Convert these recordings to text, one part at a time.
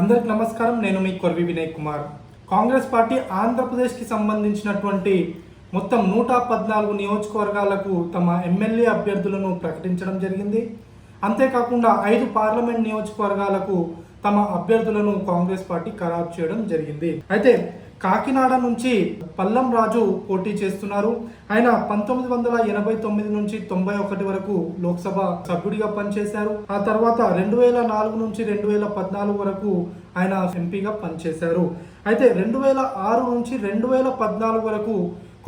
అందరికి నమస్కారం నేను మీ కొర్వి వినయ్ కుమార్. కాంగ్రెస్ పార్టీ ఆంధ్రప్రదేశ్కి సంబంధించినటువంటి మొత్తం నూట పద్నాలుగు నియోజకవర్గాలకు తమ ఎమ్మెల్యే అభ్యర్థులను ప్రకటించడం జరిగింది. అంతేకాకుండా ఐదు పార్లమెంట్ నియోజకవర్గాలకు తమ అభ్యర్థులను కాంగ్రెస్ పార్టీ ఖరారు చేయడం జరిగింది. అయితే కాకినాడ నుంచి పల్లం రాజు పోటీ చేస్తున్నారు. ఆయన పంతొమ్మిది వందల ఎనభై తొమ్మిది నుంచి తొంభై ఒకటి వరకు లోక్సభ సభ్యుడిగా పనిచేశారు. ఆ తర్వాత రెండు వేల నాలుగు నుంచి రెండు వేల పద్నాలుగు వరకు ఆయన ఎంపీగా పనిచేశారు. అయితే రెండు వేల ఆరు నుంచి రెండు వేల పద్నాలుగు వరకు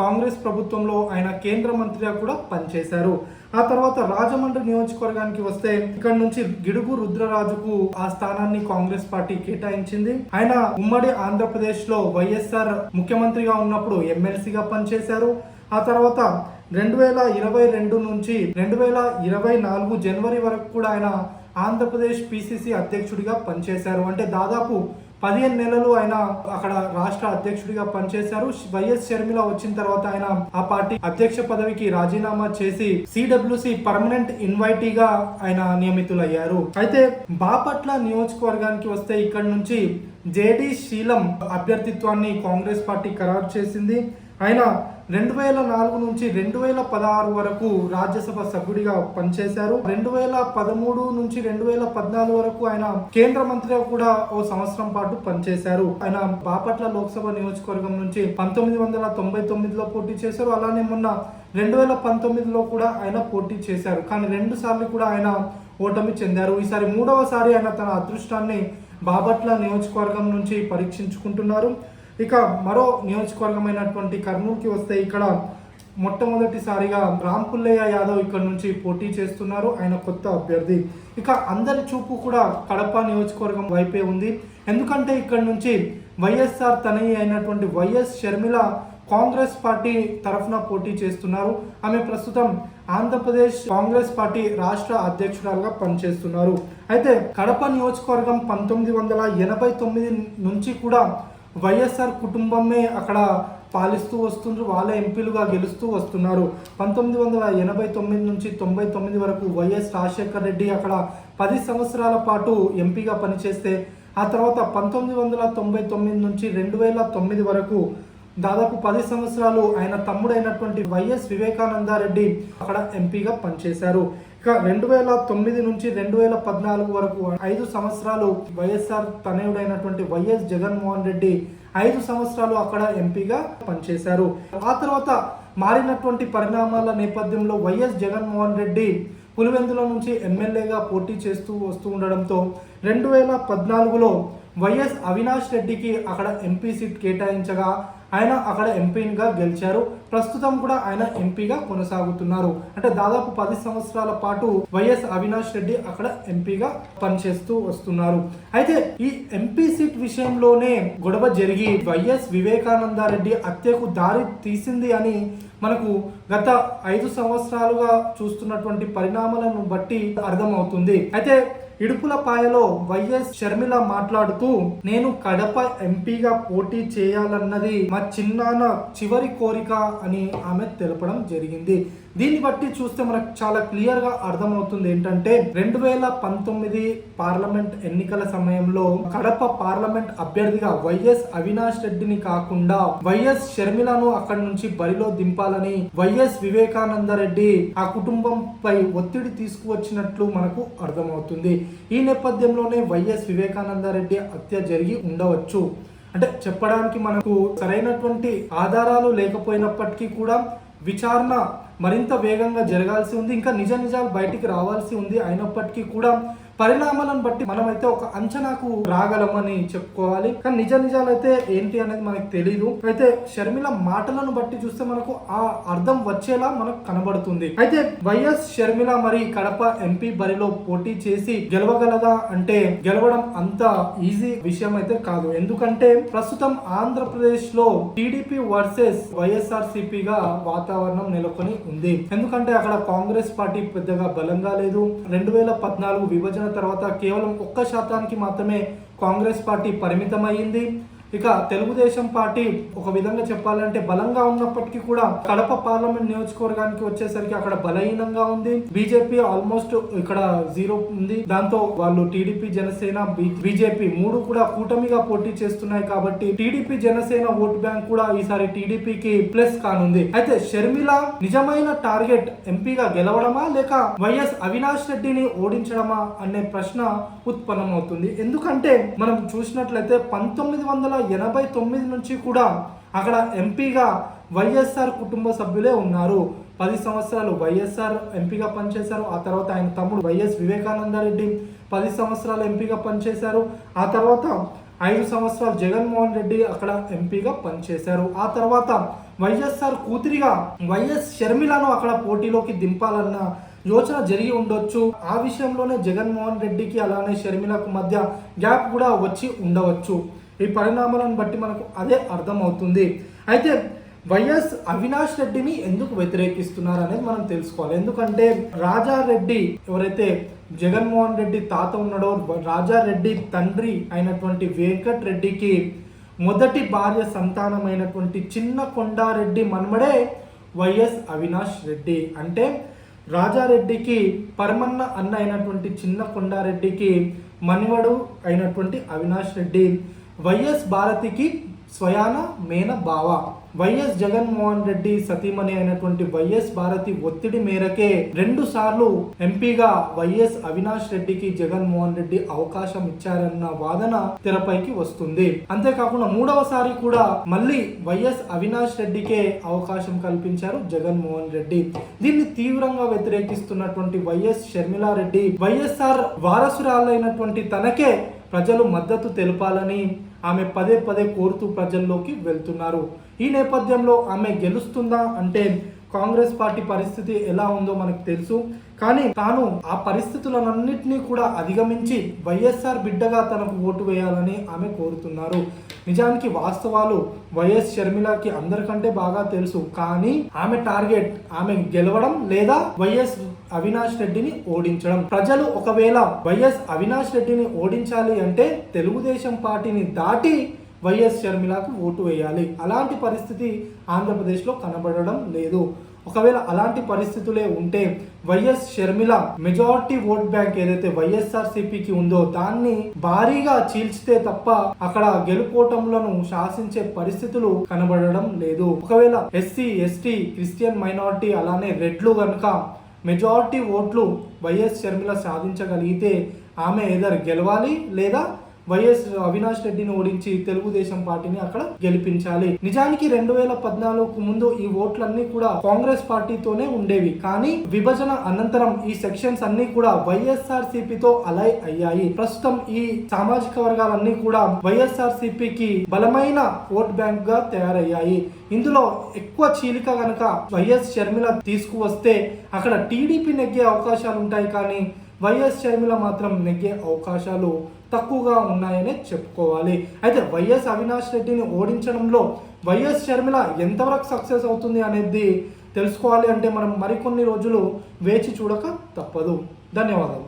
కాంగ్రెస్ ప్రభుత్వంలో ఆయన కేంద్ర మంత్రిగా కూడా పనిచేశారు. ఆ తర్వాత రాజమండ్రి నియోజకవర్గానికి వస్తే ఇక్కడ నుంచి గిడుగు రుద్రరాజుకు ఆ స్థానాన్ని కాంగ్రెస్ పార్టీ కేటాయించింది. ఆయన ఉమ్మడి ఆంధ్రప్రదేశ్లో వైఎస్ఆర్ ముఖ్యమంత్రిగా ఉన్నప్పుడు ఎమ్మెల్సీగా పనిచేశారు. ఆ తర్వాత రెండు వేల ఇరవై రెండు నుంచి రెండు వేల ఇరవై నాలుగు జనవరి వరకు కూడా ఆయన ఆంధ్రప్రదేశ్ పిసిసి అధ్యక్షుడిగా పనిచేశారు. అంటే దాదాపు పదిహేను నెలలు ఆయన అక్కడ రాష్ట్ర అధ్యక్షుడిగా పనిచేశారు. వైఎస్ షర్మిల వచ్చిన తర్వాత ఆయన ఆ పార్టీ అధ్యక్ష పదవికి రాజీనామా చేసి సిడబ్ల్యూసి పర్మనెంట్ ఇన్వైటీగా ఆయన నియమితులయ్యారు. అయితే బాపట్ల నియోజకవర్గానికి వస్తే ఇక్కడ నుంచి జేడి శీలం అభ్యర్థిత్వాన్ని కాంగ్రెస్ పార్టీ ఖరారు చేసింది. ఆయన రెండు వేల నాలుగు నుంచి రెండు వేల పదహారు వరకు రాజ్యసభ సభ్యుడిగా పనిచేశారు. రెండు వేల పదమూడు నుంచి రెండు వేల పద్నాలుగు వరకు ఆయన కేంద్ర మంత్రిగా కూడా ఓ సంవత్సరం పాటు పనిచేశారు. ఆయన బాపట్ల లోక్సభ నియోజకవర్గం నుంచి పంతొమ్మిది వందల తొంభై తొమ్మిదిలో పోటీ చేశారు. అలానే మొన్న రెండు వేల పంతొమ్మిదిలో కూడా ఆయన పోటీ చేశారు. కానీ రెండు సార్లు కూడా ఆయన ఓటమి చెందారు. ఈసారి మూడవసారి ఆయన తన అదృష్టాన్ని బాపట్ల నియోజకవర్గం నుంచి పరీక్షించుకుంటున్నారు. ఇక మరో నియోజకవర్గమైనటువంటి కర్నూలుకి వస్తే ఇక్కడ మొట్టమొదటిసారిగా రామ్ పుల్లయ్య యాదవ్ ఇక్కడ నుంచి పోటీ చేస్తున్నారు. ఆయన కొత్త అభ్యర్థి. ఇక అందరి చూపు కూడా కడప నియోజకవర్గం వైపే ఉంది. ఎందుకంటే ఇక్కడ నుంచి వైఎస్ఆర్ తనయ్య అయినటువంటి వైఎస్ షర్మిల కాంగ్రెస్ పార్టీ తరఫున పోటీ చేస్తున్నారు. ఆమె ప్రస్తుతం ఆంధ్రప్రదేశ్ కాంగ్రెస్ పార్టీ రాష్ట్ర అధ్యక్షురాలుగా పనిచేస్తున్నారు. అయితే కడప నియోజకవర్గం పంతొమ్మిది వందల ఎనభై తొమ్మిది నుంచి కూడా వైఎస్ఆర్ కుటుంబమే అక్కడ పాలిస్తూ వస్తుండ్రు వాళ్ళ ఎంపీలుగా గెలుస్తూ వస్తున్నారు. పంతొమ్మిది వందల ఎనభై తొమ్మిది నుంచి తొంభై తొమ్మిది వరకు వైఎస్ రాజశేఖర్ రెడ్డి అక్కడ పది సంవత్సరాల పాటు ఎంపీగా పనిచేస్తే ఆ తర్వాత పంతొమ్మిది వందల తొంభై తొమ్మిది నుంచి రెండు వేల తొమ్మిది వరకు దాదాపు పది సంవత్సరాలు ఆయన తమ్ముడైనటువంటి వైఎస్ వివేకానందారెడ్డి అక్కడ ఎంపీగా పనిచేశారు. ఇక రెండు వేల తొమ్మిది నుంచి రెండు వేల పద్నాలుగు వరకు ఐదు సంవత్సరాలు వైఎస్ఆర్ తనయుడైనటువంటి వైఎస్ జగన్మోహన్ రెడ్డి ఐదు సంవత్సరాలు అక్కడ ఎంపీగా పనిచేశారు. ఆ తర్వాత మారినటువంటి పరిణామాల నేపథ్యంలో వైఎస్ జగన్మోహన్ రెడ్డి పులివెందుల నుంచి ఎమ్మెల్యేగా పోటీ చేస్తూ వస్తూ ఉండడంతో రెండు వేల పద్నాలుగులో వైఎస్ అవినాష్ రెడ్డికి అక్కడ ఎంపీ సీట్ కేటాయించగా ఆయన అక్కడ ఎంపీగా గెలిచారు. ప్రస్తుతం కూడా ఆయన ఎంపీగా కొనసాగుతున్నారు. అంటే దాదాపు పది సంవత్సరాల పాటు వైఎస్ అవినాష్ రెడ్డి అక్కడ ఎంపీగా పనిచేస్తూ వస్తున్నారు. అయితే ఈ ఎంపీ సీట్ విషయంలోనే గొడవ జరిగి వైఎస్ వివేకానందారెడ్డి హత్యకు దారి తీసింది అని మనకు గత ఐదు సంవత్సరాలుగా చూస్తున్నటువంటి పరిణామాలను బట్టి అర్థమవుతుంది. అయితే ఇడుపులపాయలో వైఎస్ షర్మిల మాట్లాడుతూ నేను కడప ఎంపీగా పోటీ చేయాలన్నది మా చిన్నాన్న చివరి కోరిక అని ఆమె తెలపడం జరిగింది. దీన్ని బట్టి చూస్తే మనకు చాలా క్లియర్గా అర్థమవుతుంది ఏంటంటే రెండు వేల పంతొమ్మిది పార్లమెంట్ ఎన్నికల సమయంలో కడప పార్లమెంట్ అభ్యర్థిగా వైఎస్ అవినాష్ రెడ్డిని కాకుండా వైఎస్ షర్మిలను అక్కడి నుంచి బరిలో దింపాలని వైఎస్ వివేకానంద రెడ్డి ఆ కుటుంబంపై ఒత్తిడి తీసుకువచ్చినట్లు మనకు అర్థమవుతుంది. ఈ నేపథ్యంలోనే వైఎస్ వివేకానంద రెడ్డి హత్య జరిగి ఉండవచ్చు. అంటే చెప్పడానికి మనకు సరైనటువంటి ఆధారాలు లేకపోయినప్పటికీ కూడా విచారణ మరింత వేగంగా జరగాల్సి ఉంది. ఇంకా నిజ నిజాలు బయటికి రావాల్సి ఉంది. అయినప్పటికీ కూడా పరిణామాలను బట్టి మనమైతే ఒక అంచనాకు రాగలమని చెప్పుకోవాలి. కానీ నిజ నిజాలు అయితే ఏంటి అనేది మనకు తెలియదు అయితే షర్మిల మాటలను బట్టి చూస్తే మనకు ఆ అర్థం వచ్చేలా మనకు కనబడుతుంది. అయితే వైఎస్ షర్మిల మరి కడప ఎంపీ బరిలో పోటీ చేసి గెలవగలదా అంటే గెలవడం అంత ఈజీ విషయం అయితే కాదు. ఎందుకంటే ప్రస్తుతం ఆంధ్రప్రదేశ్లో టీడీపీ వర్సెస్ వైఎస్ఆర్ సిపిగా వాతావరణం నెలకొని ఉంది. ఎందుకంటే అక్కడ కాంగ్రెస్ పార్టీ పెద్దగా బలంగా లేదు. రెండు వేల పద్నాలుగు విభజన తర్వాత కేవలం ఒక్క శాతానికి మాత్రమే కాంగ్రెస్ పార్టీ పరిమితమైంది ఇక తెలుగుదేశం పార్టీ ఒక విధంగా చెప్పాలంటే బలంగా ఉన్నప్పటికీ కూడా కడప పార్లమెంట్ నియోజకవర్గానికి వచ్చేసరికి అక్కడ బలహీనంగా ఉంది. బీజేపీ ఆల్మోస్ట్ ఇక్కడ జీరో ఉంది. దాంతో వాళ్ళు టీడీపీ జనసేన బీజేపీ మూడు కూడా కూటమిగా పోటీ చేస్తున్నాయి కాబట్టి టీడీపీ జనసేన ఓటు బ్యాంక్ కూడా ఈసారి టీడీపీకి ప్లస్ కానుంది. అయితే షర్మిల నిజమైన టార్గెట్ ఎంపీగా గెలవడమా లేక వైఎస్ అవినాష్ రెడ్డిని ఓడించడమా అనే ప్రశ్న ఉత్పన్నమవుతుంది. ఎందుకంటే మనం చూసినట్లయితే పంతొమ్మిది వందల ఎనభై తొమ్మిది నుంచి కూడా అక్కడ ఎంపీగా వైఎస్ఆర్ కుటుంబ సభ్యులే ఉన్నారు. పది సంవత్సరాలు వైఎస్ఆర్ ఎంపీగా పనిచేశారు. ఆ తర్వాత ఆయన తమ్ముడు వైఎస్ వివేకానంద రెడ్డి పది సంవత్సరాలు ఎంపీగా పనిచేశారు. ఆ తర్వాత ఐదు సంవత్సరాలు జగన్మోహన్ రెడ్డి అక్కడ ఎంపీగా పనిచేశారు. ఆ తర్వాత వైఎస్ఆర్ కూతురిగా వైఎస్ షర్మిలను అక్కడ పోటీలోకి దింపాలన్న యోచన జరిగి ఉండొచ్చు. ఆ విషయంలోనే జగన్మోహన్ రెడ్డికి అలానే షర్మిలకు మధ్య గ్యాప్ కూడా వచ్చి ఉండవచ్చు. ఈ పరిణామాలను బట్టి మనకు అదే అర్థమవుతుంది. అయితే వైఎస్ అవినాష్ రెడ్డిని ఎందుకు వ్యతిరేకిస్తున్నారు అనేది మనం తెలుసుకోవాలి. ఎందుకంటే రాజారెడ్డి ఎవరైతే జగన్మోహన్ రెడ్డి తాత ఉన్నాడో రాజారెడ్డి తండ్రి అయినటువంటి వెంకట్ రెడ్డికి మొదటి భార్య సంతానమైనటువంటి చిన్న కొండారెడ్డి మన్మడే వైఎస్ అవినాష్ రెడ్డి. అంటే రాజారెడ్డికి పరమన్న అన్న అయినటువంటి చిన్న కొండారెడ్డికి మనివడు అయినటువంటి అవినాష్ రెడ్డి. వైఎస్ భారతికి స్వయాన మేన బావ. వైఎస్ జగన్మోహన్ రెడ్డి సతీమణి అయినటువంటి వైఎస్ భారతి ఒత్తిడి మేరకే రెండు సార్లు ఎంపీగా వైఎస్ అవినాష్ రెడ్డికి జగన్మోహన్ రెడ్డి అవకాశం ఇచ్చారన్న వాదన తెరపైకి వస్తుంది. అంతేకాకుండా మూడవసారి కూడా మళ్ళీ వైఎస్ అవినాష్ రెడ్డికే అవకాశం కల్పించారు జగన్మోహన్ రెడ్డి. దీన్ని తీవ్రంగా వ్యతిరేకిస్తున్నటువంటి వైఎస్ షర్మిలారెడ్డి వైఎస్ఆర్ వారసురాలైనటువంటి తనకే ప్రజలు మద్దతు తెలపాలని ఆమె పదే పదే కోరుతూ ప్రజల్లోకి వెళ్తున్నారు. ఈ నేపథ్యంలో ఆమె గెలుస్తుందా అంటే కాంగ్రెస్ పార్టీ పరిస్థితి ఎలా ఉందో మనకు తెలుసు. కానీ తాను ఆ పరిస్థితులన్నింటినీ కూడా అధిగమించి వైఎస్ఆర్ బిడ్డగా తనకు ఓటు వేయాలని ఆమె కోరుతున్నారు. నిజానికి వాస్తవాలు వైఎస్ షర్మిలకి అందరికంటే బాగా తెలుసు. కానీ ఆమె టార్గెట్ ఆమె గెలవడం లేదా వైఎస్ అవినాష్ రెడ్డిని ఓడించడం. ప్రజలు ఒకవేళ వైఎస్ అవినాష్ రెడ్డిని ఓడించాలి అంటే తెలుగుదేశం పార్టీని దాటి వైఎస్ షర్మిలకు ఓటు వేయాలి. అలాంటి పరిస్థితి ఆంధ్రప్రదేశ్లో కనబడడం లేదు. ఒకవేళ అలాంటి పరిస్థితులే ఉంటే YS Sharmila majority vote bank ఏదైతే వైఎస్ఆర్ సిపికి ఉందో దాన్ని భారీగా చీల్చితే తప్ప అక్కడ గెలుపోటములను శాసించే పరిస్థితులు కనబడడం లేదు. ఒకవేళ ఎస్సీ ఎస్టీ క్రిస్టియన్ మైనారిటీ అలానే రెడ్లు కనుక మెజారిటీ ఓట్లు వైఎస్ షర్మిల సాధించగలిగితే ఆమె ఏదర్ గెలవాలి లేదా వైఎస్ అవినాష్ రెడ్డిని ఓడించి తెలుగుదేశం పార్టీని అక్కడ గెలిపించాలి. నిజానికి రెండు వేల పద్నాలుగు ముందు ఈ ఓట్లన్నీ కూడా కాంగ్రెస్ పార్టీతోనే ఉండేవి. కానీ విభజన అనంతరం ఈ సెక్షన్స్ అన్ని కూడా వైఎస్ఆర్ సిపితో అలై అయ్యాయి. ప్రస్తుతం ఈ సామాజిక వర్గాలన్నీ కూడా వైఎస్ఆర్ సిపికి బలమైన ఓట్ బ్యాంక్గా తయారయ్యాయి. ఇందులో ఎక్కువ చీలిక గనక వైఎస్ షర్మిల తీసుకువస్తే అక్కడ టీడీపీ నెగ్గే అవకాశాలు ఉంటాయి కానీ వైఎస్ షర్మిల మాత్రం నెగ్గే అవకాశాలు తక్కువగా ఉన్నాయనే చెప్పుకోవాలి. అయితే వైఎస్ అవినాష్ రెడ్డిని ఓడించడంలో వైఎస్ షర్మిల ఎంతవరకు సక్సెస్ అవుతుంది అనేది తెలుసుకోవాలి అంటే మనం మరికొన్ని రోజులు వేచి చూడక తప్పదు. ధన్యవాదాలు.